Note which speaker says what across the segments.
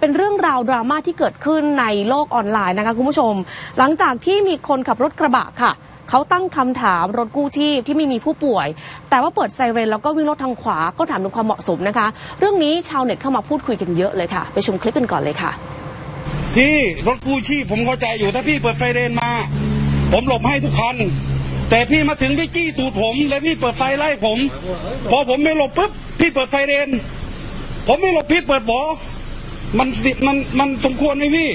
Speaker 1: เป็นเรื่องราวดราม่าที่เกิดขึ้นในโลกออนไลน์นะคะคุณผู้ชม หลังจากที่มีคนขับรถกระบะค่ะเขาตั้งคำถามรถกู้ชีพที่ไม่มีผู้ป่วย แต่ว่าเปิดไซเรนแล้วก็วิ่งรถทางขวาก็ถามถึงความเหมาะสมนะคะ เรื่องนี้ชาวเน็ตเข้ามาพูดคุยกันเยอะเลยค่ะ ไปชมคลิปกันก่อนเลยค่ะ
Speaker 2: พี่รถกู้ชีพผมเข้าใจอยู่ถ้าพี่เปิดไฟเรนมา ผมหลบให้ทุกคัน แต่พี่มาถึงพี่จี้ตูดผม แล้วพี่เปิดไฟไล่ผม พอผมไม่หลบปุ๊บพี่เปิดไฟเรน ผมไม่หลบพี่เปิดหวอ มันสิมันมันสมควรไหมพี่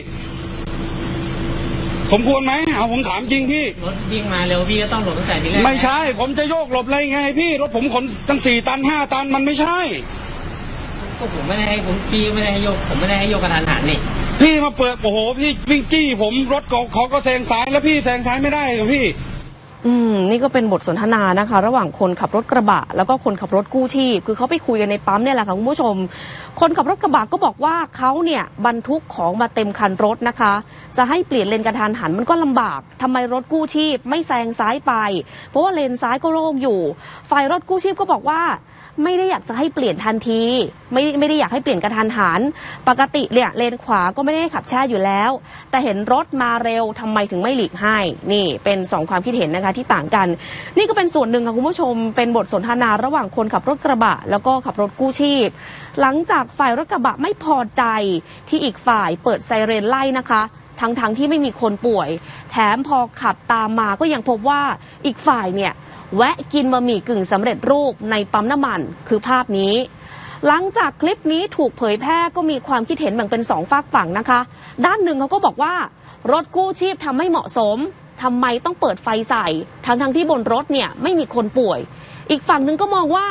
Speaker 2: สมควรไหมเอาผมถามจริงพี่
Speaker 3: รถวิ่งมาเร็วพี่ก็ต้องหลบตั้งแต่ทีแรก
Speaker 2: ไม่ใช่ ผมจะโยกหลบอะไรไง พี่รถผมขนตั้งสี่ตันห้าตันมันไม่ใช่
Speaker 3: ก็ผมไม่ได้ให้ผมพี่ไม่ได้ให้โยก ผมไม่ได้ให้โยกกระทันหันนี่
Speaker 2: พี่มาเปิดโอ้โหพี่วิ่งจี้ผมรถเขาเขาก็แซงซ้ายแล้วพี่แซงซ้ายไม่ได้เหรอพี่
Speaker 1: อืมนี่ก็เป็นบทสนทนานะคะ ระหว่างคนขับรถกระบะ แล้วก็คนขับรถกู้ชีพ คือเขาไปคุยกันในปั๊มเนี่ยแหละค่ะคุณผู้ชม คนขับรถกระบะก็บอกว่าเขาเนี่ยบรรทุกของมาเต็มคันรถนะคะ จะให้เปลี่ยนเลนกระทันหันมันก็ลำบากทำไมรถกู้ชีพ ไม่แซงซ้ายไป เพราะว่าเลนซ้ายก็โล่งอยู่ ฝ่ายรถกู้ชีพก็บอกว่า ไม่ได้อยากจะให้เปลี่ยนทันที ไม่ไม่ได้อยากให้เปลี่ยนกระทันหัน ปกติเนี่ยเลนขวาก็ไม่ได้ขับแช่อยู่แล้ว แต่เห็นรถมาเร็วทำไมถึงไม่หลีกให้ นี่เป็นสองความคิดเห็นนะคะที่ต่างกัน นี่ก็เป็นส่วนหนึ่งค่ะคุณผู้ชม เป็นบทสนทนาระหว่างคนขับรถกระบะ แล้วก็ขับรถกู้ชีพ หลังจากฝ่ายรถกระบะไม่พอใจที่อีกฝ่ายเปิดไซเรนไล่นะคะทั้งๆทที่ไม่มีคนป่วย แถมพอขับตามมาก็ยังพบว่าอีกฝ่ายเนี่ย แวะกินบะหมี่กึ่งสำเร็จรูปในปั๊มน้ำมันคือภาพนี้ หลังจากคลิปนี้ถูกเผยแพร่ก็มีความคิดเห็นแบ่งเป็นสองฝากฝั่งนะคะ ด้านหนึ่งเขาก็บอกว่า รถกู้ชีพทำไม่เหมาะสมทำไมต้องเปิดไฟใส่ทั้งทั้งที่บนรถเนี่ยไม่มีคนป่วย อีกฝั่งหนึ่งก็มองว่า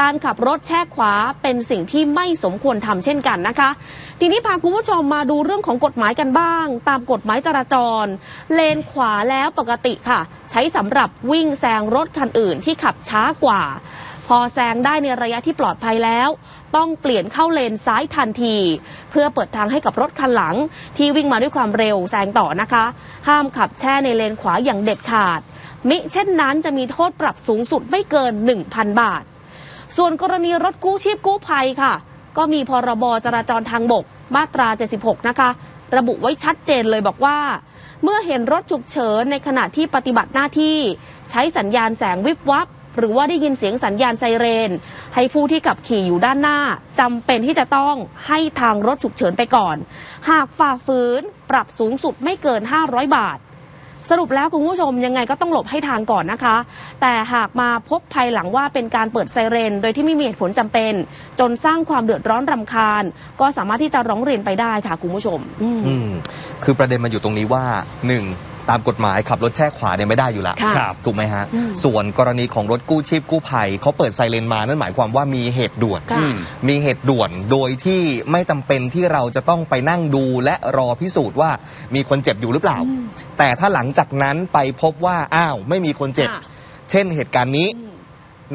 Speaker 1: การขับรถแช่ขวาเป็นสิ่งที่ไม่สมควรทำเช่นกันนะคะ ทีนี้พาคุณผู้ชมมาดูเรื่องของกฎหมายกันบ้าง ตามกฎหมายจราจร เลนขวาแล้วปกติค่ะ ใช้สำหรับวิ่งแซงรถคันอื่นที่ขับช้ากว่า พอแซงได้ในระยะที่ปลอดภัยแล้ว ต้องเปลี่ยนเข้าเลนซ้ายทันที เพื่อเปิดทางให้กับรถคันหลัง ที่วิ่งมาด้วยความเร็วแซงต่อนะคะ ห้ามขับแช่ในเลนขวาอย่างเด็ดขาด มิเช่นนั้นจะมีโทษปรับสูงสุดไม่เกิน 1,000 บาท ส่วนกรณีรถกู้ชีพกู้ภัยค่ะ ก็มีพรบจราจรทางบก มาตรา 76 นะคะ ระบุไว้ชัดเจนเลยบอกว่า เมื่อเห็นรถฉุกเฉินในขณะที่ปฏิบัติหน้าที่ ใช้สัญญาณแสงวิบวับ หรือว่าได้ยินเสียงสัญญาณไซเรน ให้ผู้ที่ขับขี่อยู่ด้านหน้าจำเป็นที่จะต้องให้ทางรถฉุกเฉินไปก่อน หากฝ่าฝืนปรับสูงสุดไม่เกิน 500 บาท สรุปแล้วคุณผู้ชมยังไงก็ต้องหลบให้ทางก่อนนะคะ แต่หากมาพบภายหลังว่าเป็นการเปิดไซเรน โดยที่ไม่มีเหตุผลจำเป็น จนสร้างความเดือดร้อนรำคาญ ก็สามารถที่จะร้องเรียนไปได้ค่ะคุณผู้ชม อืม
Speaker 4: อืมคือประเด็นมันอยู่ตรงนี้ว่าหนึ่ง ตามกฎหมายขับรถแช่ขวาเนี่ยไม่ได้อยู่แล้ว
Speaker 1: ค่ะ
Speaker 5: ครับ
Speaker 4: ถูกไหมฮะ
Speaker 1: อืม
Speaker 4: ส่วนกรณีของรถกู้ชีพกู้ภัยเขาเปิดไซเรนมานั่นหมายความว่ามีเหตุด่วน
Speaker 1: ค่ะ
Speaker 5: อืม
Speaker 4: มีเหตุด่วนโดยที่ไม่จำเป็นที่เราจะต้องไปนั่งดูและรอพิสูจน์ว่ามีคนเจ็บอยู่หรือเปล่า แต่ถ้าหลังจากนั้นไปพบว่าอ้าวไม่มีคนเจ็บ
Speaker 1: ค่ะ
Speaker 4: เช่นเหตุการณ์นี้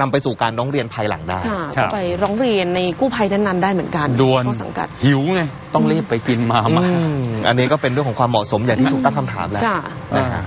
Speaker 4: นำไปสู่การร้องเรียนภายหลังได้
Speaker 1: ค่ะ
Speaker 5: ครั
Speaker 1: ก็
Speaker 5: บ
Speaker 1: ไปร้องเรียนในกู้ภัยนั้นๆได้เหมือนกัน
Speaker 5: ด่วน
Speaker 1: ต้นสังกัด
Speaker 5: หิวไง ต้องรีบไปกินมา
Speaker 4: อื
Speaker 5: มา
Speaker 4: มอันนี้ก็เป็นเรื่องของความเหมาะสมอย่างที่ถูกตั้งคำถามแหล้ว
Speaker 1: ค่ะ
Speaker 4: นะฮะ
Speaker 5: อ่า